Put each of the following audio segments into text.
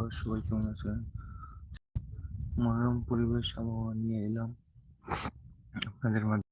Viewer সবাই কেমন আছেন? মনোরম পরিবেশ আবহাওয়া নিয়ে এলাম। আপনাদের মাঝে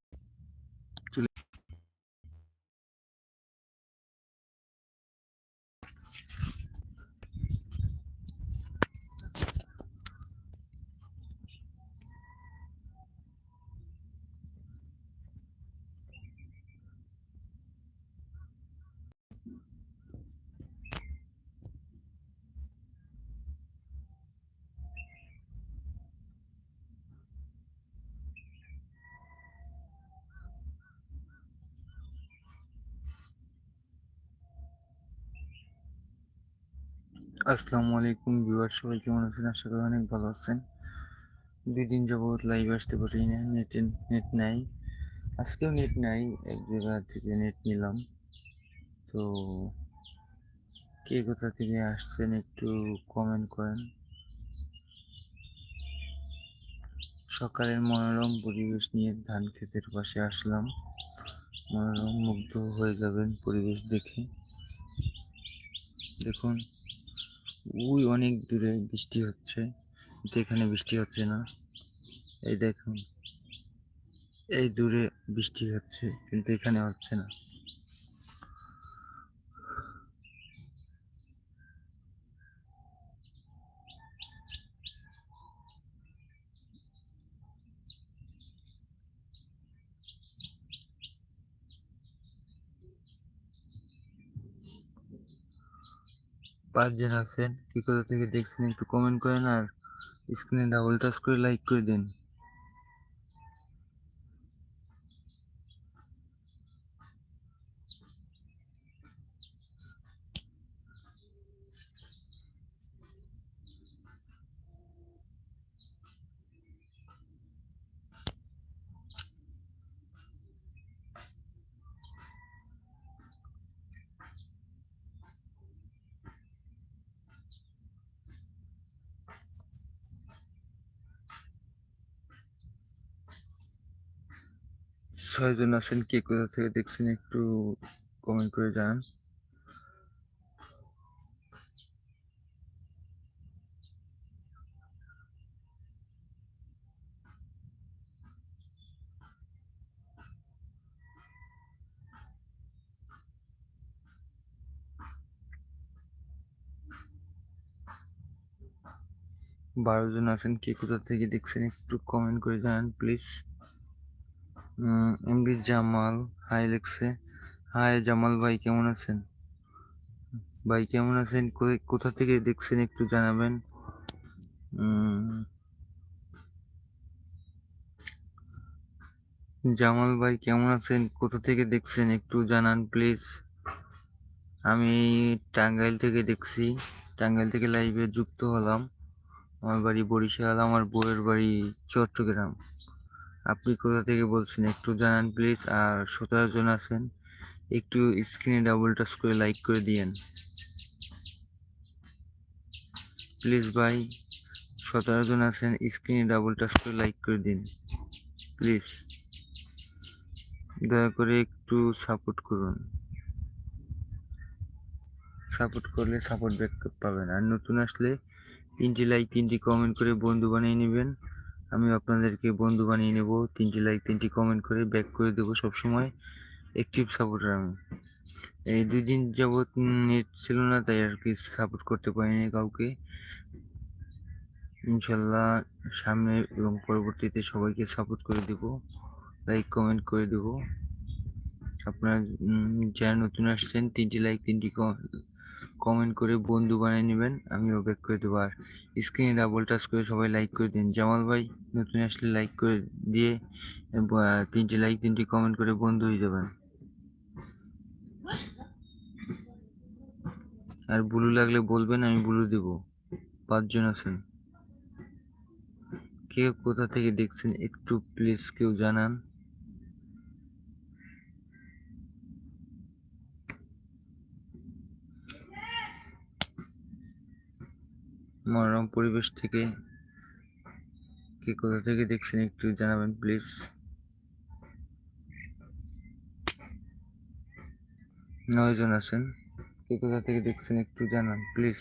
আসসালামু আলাইকুম ভিউয়ার সবাই কেমন আছেন? আশা করি অনেক ভালো আছেন। দুই দিন যাবৎ লাইভ আসতে পারি না নেট নেট নাই। আজকেও নেট নাই, এক জায়গা থেকে নেট নিলাম। তো কে কোথা থেকে আসছেন একটু কমেন্ট করেন। সকালের মনোরম পরিবেশ নিয়ে ধান ক্ষেতের পাশে আসলাম। মনোরম, মুগ্ধ হয়ে যাবেন পরিবেশ দেখে। দেখুন ওই অনেক দূরে বৃষ্টি হচ্ছে, কিন্তু এখানে বৃষ্টি হচ্ছে না। এই দেখুন, এই দূরে বৃষ্টি হচ্ছে, কিন্তু এখানে হচ্ছে না। পাঁচজন আছেন, কি কোথা থেকে দেখছেন একটু কমেন্ট করেন আর স্ক্রিনে ডাবল টাচ করে লাইক করে দিন। ছয়জন আছেন কে কোথা থেকে দেখছেন একটু কমেন্ট করে জানান। বারো জন আছেন কে কোথা থেকে দেখছেন একটু কমেন্ট করে জানান প্লিজ এমবি জামাল, হাই লেখছে হাই জামাল ভাই, কেমন আছেন? ভাই, কেমন আছেন? কোথা থেকে দেখছেন একটু জানাবেন। জামাল ভাই, কেমন আছেন? কোথা থেকে দেখছেন একটু জানান, প্লিজ। আমি টাঙ্গাইল থেকে দেখছি। টাঙ্গাইল থেকে লাইভে যুক্ত হলাম। আমার বাড়ি বরিশাল, আমার বউয়ের বাড়ি চট্টগ্রাম। আপনি কোথা থেকে বলছেন? একটু জানান প্লিজ আর সতেরো জন আছেন, একটু স্ক্রিনে ডাবল টাচ করে লাইক করে দিয়েন। প্লিজ ভাই, সতেরো জন আছেন স্ক্রিনে ডাবল টাচ করে লাইক করে দিন প্লিজ দয়া করে একটু সাপোর্ট করুন। সাপোর্ট করলে সাপোর্ট ব্যাক পাবেন। আর নতুন আসলে তিনটি লাইক তিনটি কমেন্ট করে বন্ধু বানিয়ে নেবেন। আমি আপনাদেরকে বন্ধু বানিয়ে নেব। তিনটি লাইক তিনটি কমেন্ট করে ব্যাক করে দেবো সবসময়। অ্যাক্টিভ সাপোর্টার আমি। এই দুই দিন যাবৎ নেট ছিল না, তাই আর কি সাপোর্ট করতে পারিনি কাউকে। ইনশাল্লাহ সামনে এবং পরবর্তীতে সবাইকে সাপোর্ট করে দেব। লাইক কমেন্ট করে দেব। আপনারা যারা নতুন আসছেন তিনটি লাইক তিনটি কমেন্ট করে বন্ধু বানিয়ে নেবেন। আমিও ব্যাক করে দেবো। আর স্ক্রিনে ডাবল টাচ করে সবাই লাইক করে দিন। জামাল ভাই, নতুন আসলে লাইক করে দিয়ে তিনটি লাইক তিনটি কমেন্ট করে বন্ধু হয়ে যাবেন। আর ব্লু লাগলে বলবেন, আমি ব্লু দেব। পাঁচজন আছেন। কেউ কোথা থেকে দেখছেন একটু প্লিজ কেউ জানান। মনোরম পরিবেশ থেকে কে কোথা থেকে দেখছেন একটু জানাবেন প্লিজ নয়জন আছেন। কে কোথা থেকে দেখছেন একটু জানান প্লিজ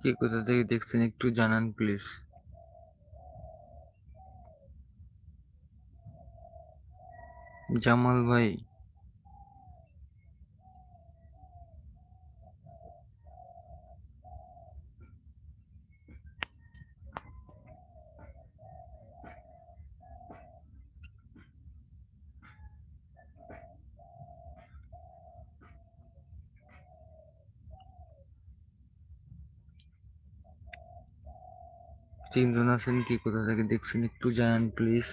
কে কোথা থেকে দেখছেন একটু জানান প্লিজ জামাল ভাই তিনজন আছেন কি কোথা থেকে দেখছেন একটু জানান প্লিজ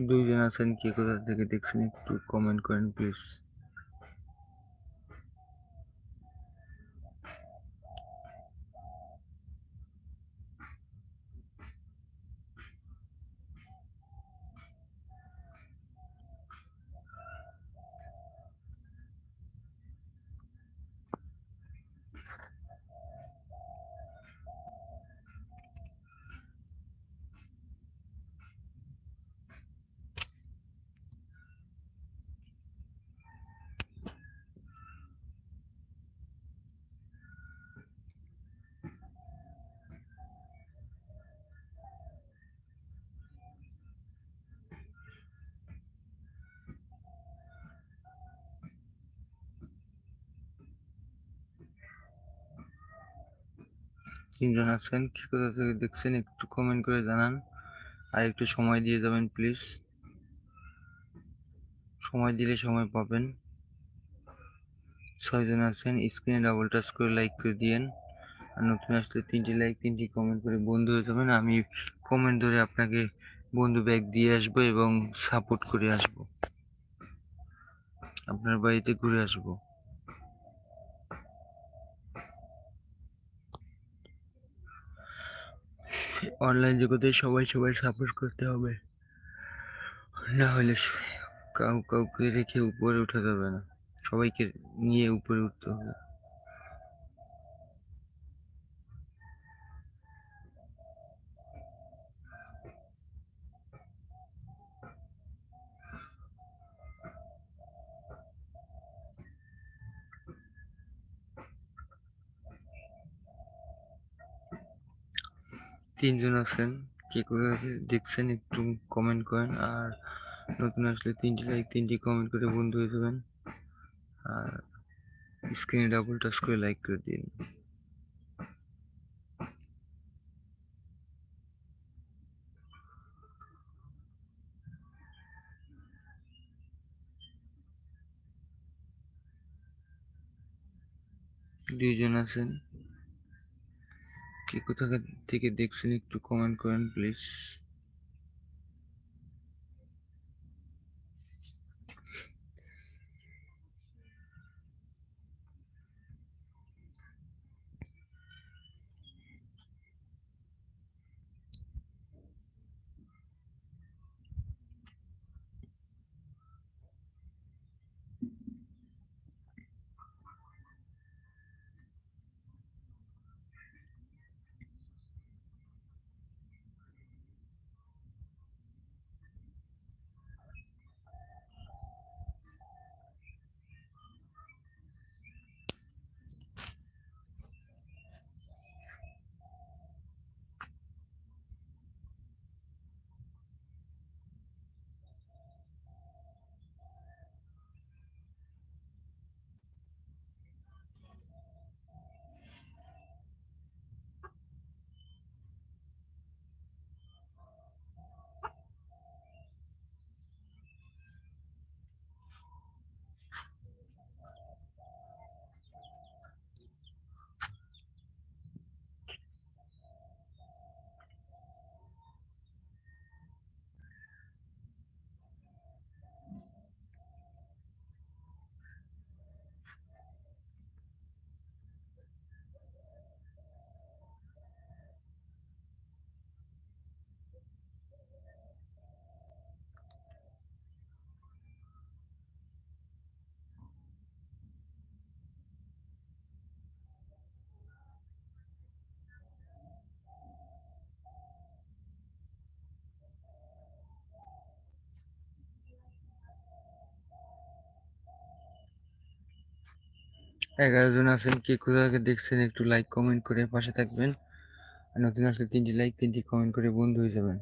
দুইজন আছেন কি কোথা থেকে দেখছেন একটু কমেন্ট করেন প্লিজ তিনজন আছেন। কি কোথা থেকে দেখছেন, একটু কমেন্ট করে জানান। আর একটু সময় দিয়ে যাবেন প্লিজ সময় দিলে সময় পাবেন। ছয়জন আছেন স্ক্রিনে ডাবল টাচ করে লাইক করে দিয়েন। আর নতুন আসলে তিনটি লাইক তিনটি কমেন্ট করে বন্ধু হয়ে যাবেন। আমি কমেন্ট ধরে আপনাকে বন্ধু ব্যাগ দিয়ে আসব এবং সাপোর্ট করে আসব। আপনার বাড়িতে ঘুরে আসব। অনলাইন জগতে সবাই সবাই সাপোর্ট করতে হবে। না হলে কাউ, কাউকে রেখে উপরে উঠা যাবে না। সবাইকে নিয়ে উপরে উঠতে হবে। তিনজন আছেন, কে করে দেখছেন একটু কমেন্ট করেন, আর নতুন আসলে তিনটি লাইক তিনটি কমেন্ট করে বন্ধু হয়ে যাবেন। আর স্ক্রিনে ডাবল টাচ করে লাইক করে দিন। দুইজন আছেন। কে কোথা থেকে দেখছেন একটু কমেন্ট করেন প্লিজ এগারো জন আছেন, কে কোথা থেকে দেখছেন একটু লাইক কমেন্ট করে পাশে থাকবেন। আর নতুন আসলে তিনটি লাইক তিনটি কমেন্ট করে বন্ধু হয়ে যাবেন।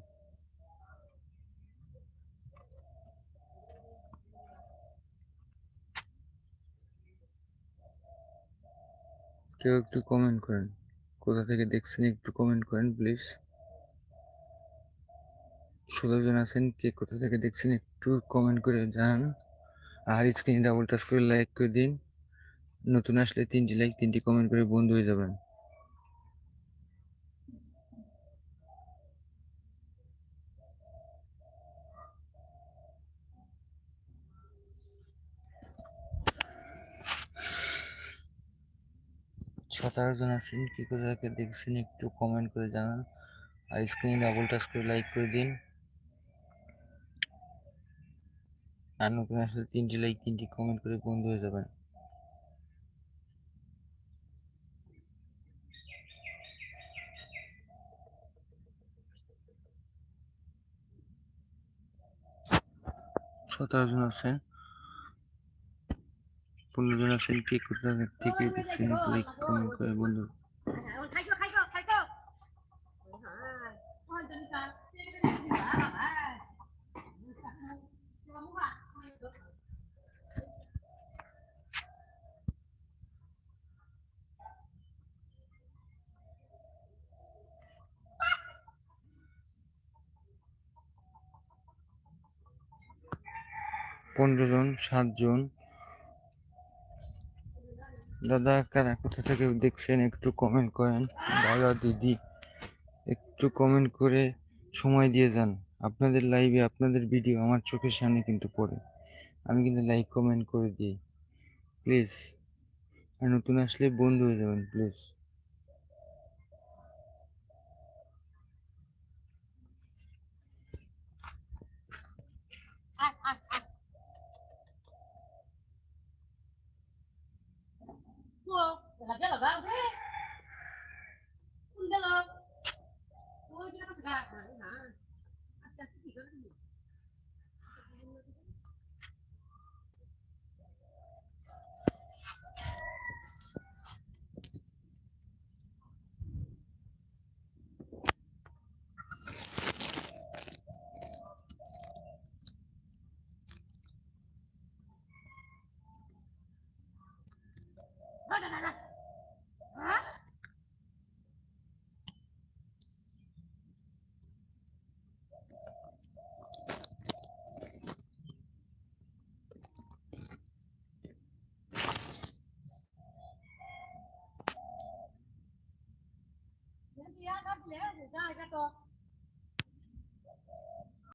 কেউ একটু কমেন্ট করেন, কোথা থেকে দেখছেন একটু কমেন্ট করেন প্লিজ ষোলো জন আছেন, কে কোথা থেকে দেখছেন একটু কমেন্ট করে জানান। আর স্ক্রিনে ডাবল টাচ করে লাইক করে দিন। নতুন আসলে তিনটি লাইক তিনটি কমেন্ট করে বন্ধু হয়ে যাবেন। সতেরো জন আছেন, কি করে তাকে দেখছেন একটু কমেন্ট করে জানান। আর স্ক্রিনে ডাবল টাচ করে লাইক করে দিন। আর নতুন আসলে তিনটি লাইক তিনটি কমেন্ট করে বন্ধু হয়ে যাবেন। সতেরো জন আছেন পনেরো জন আছেন কে কোথা থেকে লাইক বন্ধু। পনেরো জন সাতজন দাদা, কারা? কোথা থেকে দেখছেন? একটু কমেন্ট করেন। দাদা, দিদি, একটু কমেন্ট করে সময় দিয়ে যান। আপনাদের লাইভে আপনাদের ভিডিও আমার চোখের সামনে কিন্তু পড়ে। আমি কিন্তু লাইক কমেন্ট করে দিই। প্লিজ আর নতুন আসলে বন্ধু হয়ে যাবেন প্লিজ 两个 là 大哥